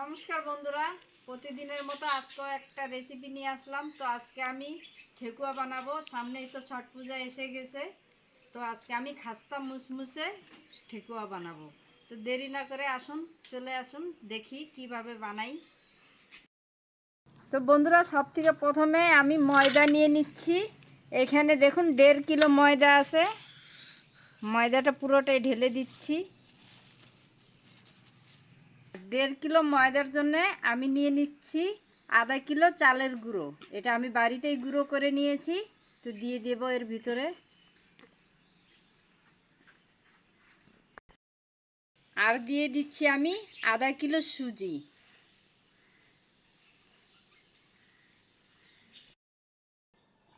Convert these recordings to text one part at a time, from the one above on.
নমস্কার বন্ধুরা, প্রতিদিনের মতো আজকেও একটা রেসিপি নিয়ে আসলাম। তো আজকে আমি ঠেকুয়া বানাবো, সামনেই তো ছট পূজা এসে গেছে। তো আজকে আমি খাস্তা মুসমুসে ঠেকুয়া বানাবো। তো দেরি না করে আসুন, চলে আসুন, দেখি কীভাবে বানাই। তো বন্ধুরা সব থেকে প্রথমে আমি ময়দা নিয়ে নিচ্ছি। এখানে দেখুন, দেড় কিলো ময়দা আছে। ময়দাটা পুরোটাই ঢেলে দিচ্ছি। দেড় কিলো ময়দার জন্য আমি নিয়ে নিচ্ছি আধা কিলো চালের গুঁড়ো। এটা আমি বাড়িতেই গুঁড়ো করে নিয়েছি, তো দিয়ে দেব এর ভিতরে। আর দিয়ে দিচ্ছি আমি আধা কিলো সুজি।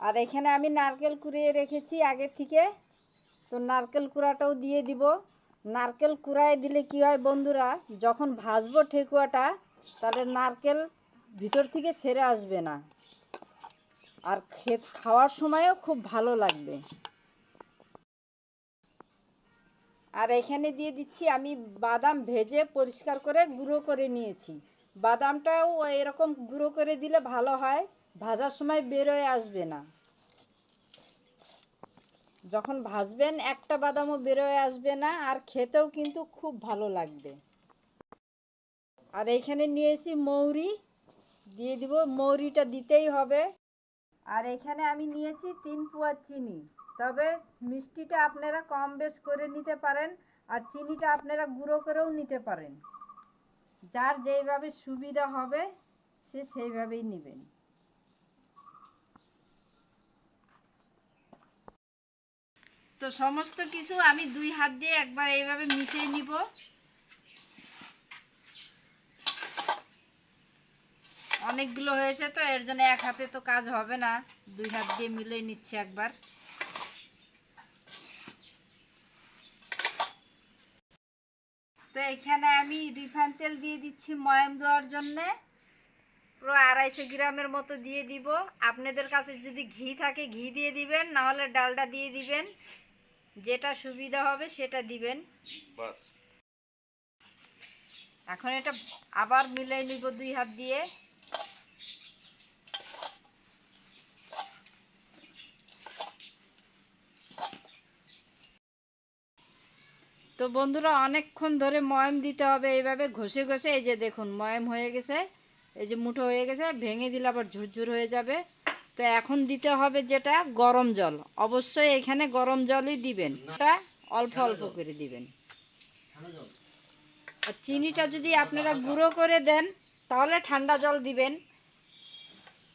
আর এখানে আমি নারকেল কুড়িয়ে রেখেছি আগের থেকে, তো নারকেল কুড়াটাও দিয়ে দিব। নারকেল কুড়ায় দিলে কি হয় বন্ধুরা? যখন ভাজবো ঠেকুয়াটা, তাহলে নারকেল ভিতর থেকে সেরে আসবে না। আর খেত খাওয়ার সময়ও খুব ভালো লাগবে। আর এখানে দিয়ে দিচ্ছি, আমি বাদাম ভেজে পরিষ্কার করে গুঁড়ো করে নিয়েছি। বাদামটাও এরকম গুঁড়ো করে দিলে ভালো হয়, ভাজার সময় বেরোয় আসবে না। যখন ভাজবেন, একটা বাদামও বেরোয় আসবে না, আর খেতেও কিন্তু খুব ভালো লাগবে। আর এখানে নিয়েছি মৌরি, দিয়ে দিব, মৌরিটা দিতেই হবে। আর এখানে আমি নিয়েছি তিন পোয়া চিনি। তবে মিষ্টিটা আপনারা কম বেশ করে নিতে পারেন, আর চিনিটা আপনারা গুঁড়ো করেও নিতে পারেন। যার যেইভাবে সুবিধা হবে, সে সেইভাবেই নেবেন। তো সমস্ত কিছু আমি দুই হাত দিয়ে একবার এইভাবে মিশিয়ে নিব। অনেকগুলো হয়েছে তো, এর জন্য এক হাতে তো কাজ হবে না। দুই হাত দিয়ে মিলিয়ে নিচ্ছি একবার। তো এখানে আমি রিফাইন তেল দিয়ে দিচ্ছি ময়াম দেওয়ার জন্যে। পুরো আড়াইশো গ্রামের মতো দিয়ে দিব। আপনাদের কাছে যদি ঘি থাকে, ঘি দিয়ে দিবেন, নাহলে ডালটা দিয়ে দিবেন। যেটা সুবিধা হবে সেটা দিবেন। বাস। এখন এটা আবার মিলাই নিব দুই হাত দিয়ে। তো বন্ধুরা অনেকক্ষণ ধরে ময়াম দিতে হবে এইভাবে। ঘষে ঘষে এই যে দেখুন ময়াম হয়ে গেছে এই যে মুঠো হয়ে গেছে ভেঙে দিলে আবার ঝুরঝুর হয়ে যাবে। তো এখন দিতে হবে যেটা গরম জল। অবশ্যই এখানে গরম জলই দিবেন। এটা অল্প অল্প করে দিবেন। আর চিনিটা যদি আপনারা গুঁড়ো করে দেন তাহলে ঠান্ডা জল দিবেন।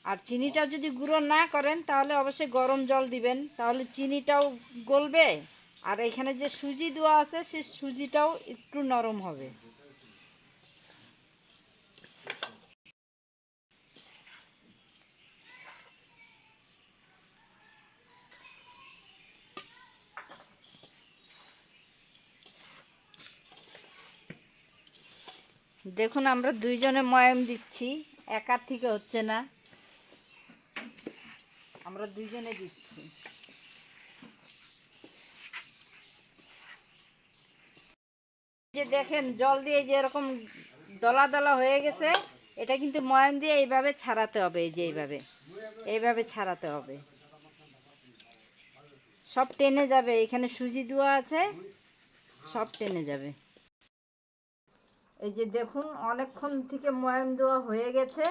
আর চিনিটা যদি গুঁড়ো না করেন তাহলে অবশ্যই গরম জল দিবেন। তাহলে চিনিটাও গলবে। আর এখানে যে সুজি দেওয়া আছে সে সুজিটাও একটু নরম হবে। দেখুন, আমরা দুইজনে ময়াম দিচ্ছি, একার থেকে হচ্ছে না। আমরা দুইজনে দিচ্ছি। যে দেখেন, জল দিয়ে যে এরকম দলা দলা হয়ে গেছে, এটা কিন্তু ময়াম দিয়ে এইভাবে ছাড়াতে হবে, এই যে এইভাবে। এইভাবে ছাড়াতে হবে। সব টেনে যাবে, এখানে সুজি দেওয়া আছে, সব টেনে যাবে। এই যে দেখুন, অনেকক্ষণ থেকে ময়াম দেওয়া হয়ে গেছে।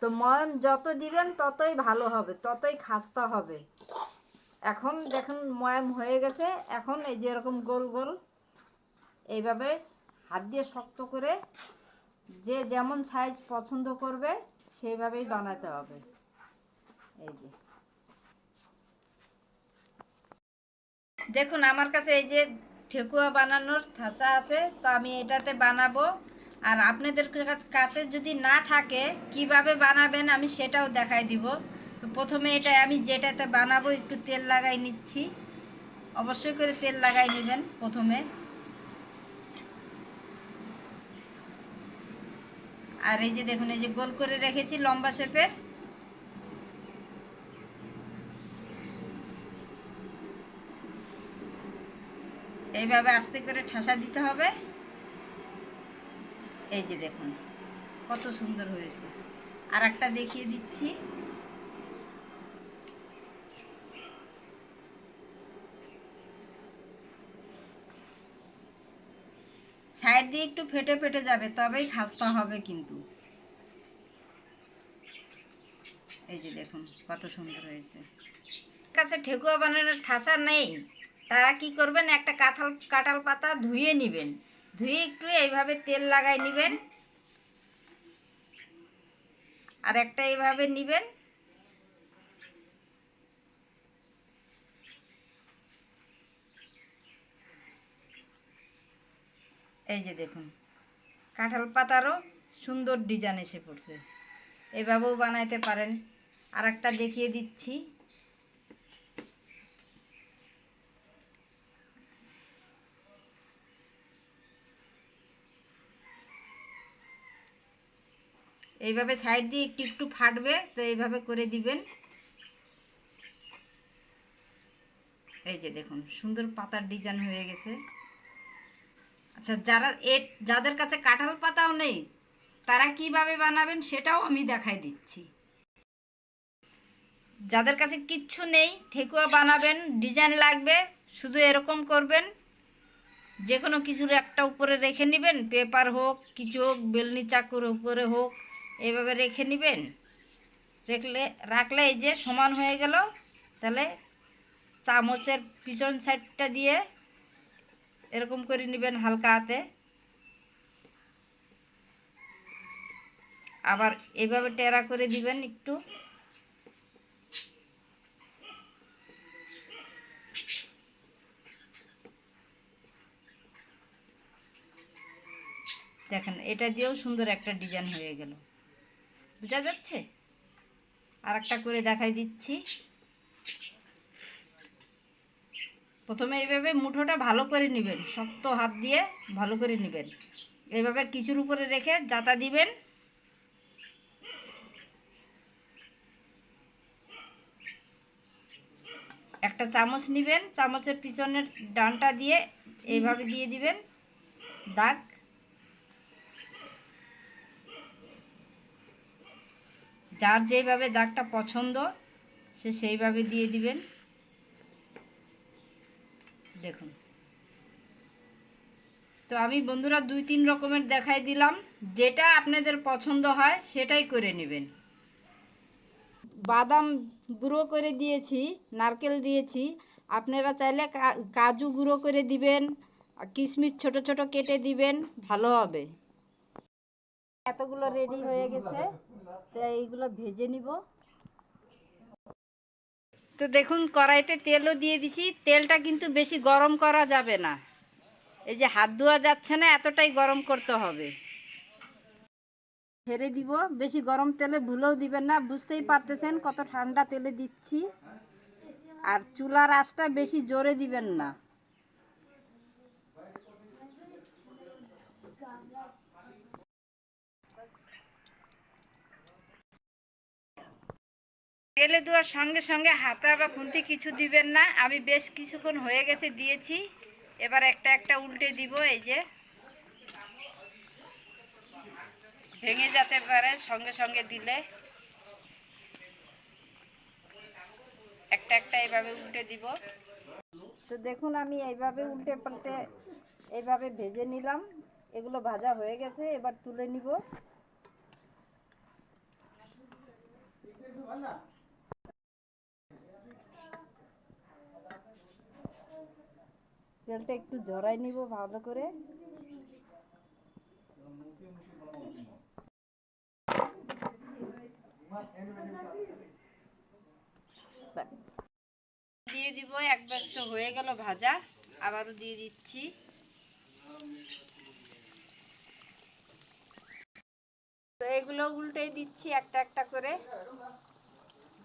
তো ময়াম যত দিবেন ততই ভালো হবে, ততই খাস্তা হবে। এখন দেখুন, ময়াম হয়ে গেছে। এখন এই যে এরকম গোল গোল, এইভাবে হাত দিয়ে শক্ত করে যে যেমন সাইজ পছন্দ করবে, সেইভাবেই বানাতে হবে। এই যে। দেখুন, আমার কাছে এই যে ঠেকুয়া বানানোর থাচা আছে, তো আমি এটাতে বানাবো। আর আপনাদের কাছে যদি না থাকে, কীভাবে বানাবেন আমি সেটাও দেখাই দিব। তো প্রথমে এটা আমি যেটাতে বানাবো একটু তেল লাগাই নিচ্ছি। অবশ্যই করে তেল লাগাই নেবেন প্রথমে। আর এই যে দেখুন, এই যে গোল করে রেখেছি লম্বা শেপের। এইভাবে আস্তে করে ঠাসা দিতে হবে। এই যে দেখুন, কত সুন্দর হয়েছে। আর একটা দেখিয়ে দিচ্ছি। সাইড দিয়ে একটু ফেটে ফেটে যাবে, তবেই খাস্তা হবে কিন্তু। এই যে দেখুন, কত সুন্দর হয়েছে। কাছে ঠেকুয়া বানানোর ঠাসা নেই। তারা কি করবেন, একটা কাঁঠাল কাঁঠাল পাতা ধুয়ে নেবেন। ধুয়ে একটু এইভাবে তেল লাগাই নেবেন। আর একটা এইভাবে নেবেন। এই যে দেখুন, কাঁঠাল পাতারও সুন্দর ডিজাইন এসে পড়ছে। এভাবেও বানাইতে পারেন। আর একটা দেখিয়ে দিচ্ছি। এইভাবে সাইড দিয়ে একটু একটু ফাটবে, তো এইভাবে করে দিবেন। এই যে দেখুন, সুন্দর পাতার ডিজাইন হয়ে গেছে। আচ্ছা যারা এ, যাদের কাছে কাঁঠাল পাতাও নেই, তারা কীভাবে বানাবেন সেটাও আমি দেখাই দিচ্ছি। যাদের কাছে কিচ্ছু নেই, ঠেকুয়া বানাবেন, ডিজাইন লাগবে, শুধু এরকম করবেন। যে কোনো কিছুর একটা উপরে রেখে নেবেন, পেপার হোক, কিছু হোক, বেলনি চাকুর উপরে হোক এভাবে রেখে নেবেন? রেখলে, রাখলে এই যে সমান হয়ে গেল, তাহলে চামচের পিছন সাইডটা দিয়ে এরকম করে নেবেন হালকা হাতে। আবার এভাবে টেরা করে দিবেন একটু। দেখেন, এটা দিয়েও সুন্দর একটা ডিজাইন হয়ে গেল। বোঝা যাচ্ছে? আর একটা করে দেখাই দিচ্ছি। প্রথমে এইভাবে মুঠোটা ভালো করে নেবেন, শক্ত হাত দিয়ে ভালো করে নেবেন। এইভাবে কিছুর উপরে রেখে জাতা দিবেন। একটা চামচ নেবেন, চামচের পিছনের ডানটা দিয়ে এইভাবে দিয়ে দিবেন। দাগ যার যেইভাবে দাগটা পছন্দ, সে সেইভাবে দিয়ে দিবেন। দেখুন। তো আমি বন্ধুরা দুই তিন রকমের দেখাই দিলাম। যেটা আপনাদের পছন্দ হয়, সেটাই করে নেবেন। বাদাম গুঁড়ো করে দিয়েছি, নারকেল দিয়েছি। আপনারা চাইলে কাজু গুঁড়ো করে দিবেন কিশমিশ ছোট ছোট কেটে দিবেন, ভালো হবে। এতগুলো রেডি হয়ে গেছে তো এইগুলো ভেজে নিব। তো দেখুন কড়াইতে তেলও দিয়ে দিছি। তেলটা কিন্তু বেশি গরম করা যাবে না। এই যে হাত ধোয়া যাচ্ছে না এতটাই গরম করতে হবে। ছেড়ে দিব। বেশি গরম তেলে ভুলেও দিবেন না। বুঝতেই পারতেছেন কত ঠান্ডা তেলে দিচ্ছি। আর চুলার আঁচটা বেশি জোরে দিবেন না। তেলে দেওয়ার সঙ্গে সঙ্গে হাতা বা খুন্তি কিছু দিবেন না। আমি বেশ কিছুক্ষণ হয়ে গেছে দিয়েছি। এবার একটা একটা উল্টে দিব, এই যে। ভেঙে যেতে পারে সঙ্গে সঙ্গে দিলে। একটা একটা এইভাবে উল্টে দিব। তো দেখুন, আমি এইভাবে উল্টে পাল্টে এইভাবে ভেজে নিলাম। এগুলো ভাজা হয়ে গেছে, এবার তুলে নিব। তেলটা একটু জড়াই নিব ভালো করে। দিয়ে দিব, এক ব্যস্ত হয়ে গেল ভাজা, আবারও দিয়ে দিচ্ছি। তো এগুলো উল্টেই দিচ্ছি একটা একটা করে।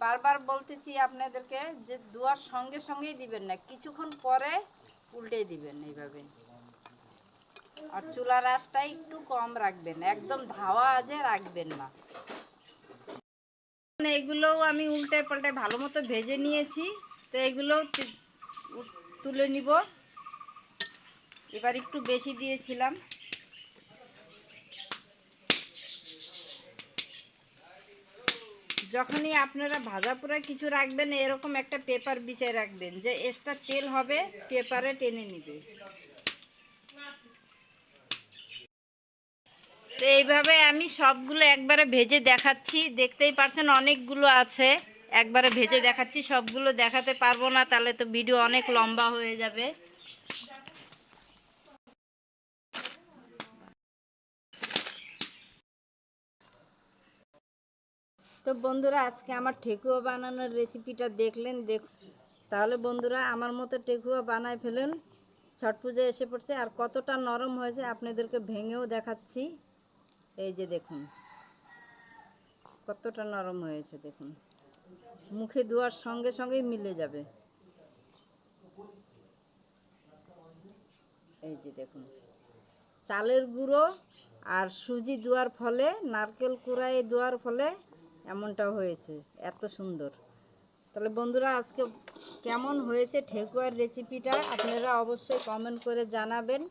বারবার বলতেছি আপনাদেরকে যে দুয়ার সঙ্গে সঙ্গেই দিবেন না, কিছুক্ষণ পরে উল্টে দিবেন এইভাবে। আর চুলার আঁচটা একটু কম রাখবেন, একদম ধাওয়া আজে রাখবেন না। এগুলোও আমি উল্টে পাল্টে ভালো মতো ভেজে নিয়েছি, তো এগুলোও তুলে নিব। এবার একটু বেশি দিয়েছিলাম। যখনই আপনারা ভাজা পোড়া কিছু রাখবেন, এরকম একটা পেপার বিছিয়ে রাখবেন যে এক্সট্রা তেল হবে, পেপারে টেনে নিবে। তো এইভাবে আমি সবগুলো একবারে ভেজে দেখাচ্ছি। দেখতেই পারছেন অনেকগুলো আছে। একবারে ভেজে দেখাচ্ছি, সবগুলো দেখাতে পারব না, তাহলে তো ভিডিও অনেক লম্বা হয়ে যাবে। তো বন্ধুরা, আজকে আমার ঠেকুয়া বানানোর রেসিপিটা দেখলেন দেখ তাহলে বন্ধুরা, আমার মতো ঠেকুয়া বানায় ফেলেন। ছট পুজো এসে পড়ছে, আর কতটা নরম হয়েছে আপনাদেরকে ভেঙেও দেখাচ্ছি। এই যে দেখুন, কতটা নরম হয়েছে, দেখুন। মুখে ধোয়ার সঙ্গে সঙ্গেই মিলে যাবে। এই যে দেখুন, চালের গুঁড়ো আর সুজি দেওয়ার ফলে, নারকেল কুড়াই দেওয়ার ফলে এমনটা হয়েছে, এত সুন্দর। তাহলে বন্ধুরা, আজকে কেমন হয়েছে ঠেকুয়ার রেসিপিটা আপনারা অবশ্যই কমেন্ট করে জানাবেন।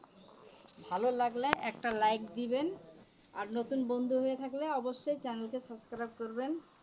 ভালো লাগলে একটা লাইক দিবেন। আর নতুন বন্ধু হয়ে থাকলে অবশ্যই চ্যানেলকে সাবস্ক্রাইব করবেন।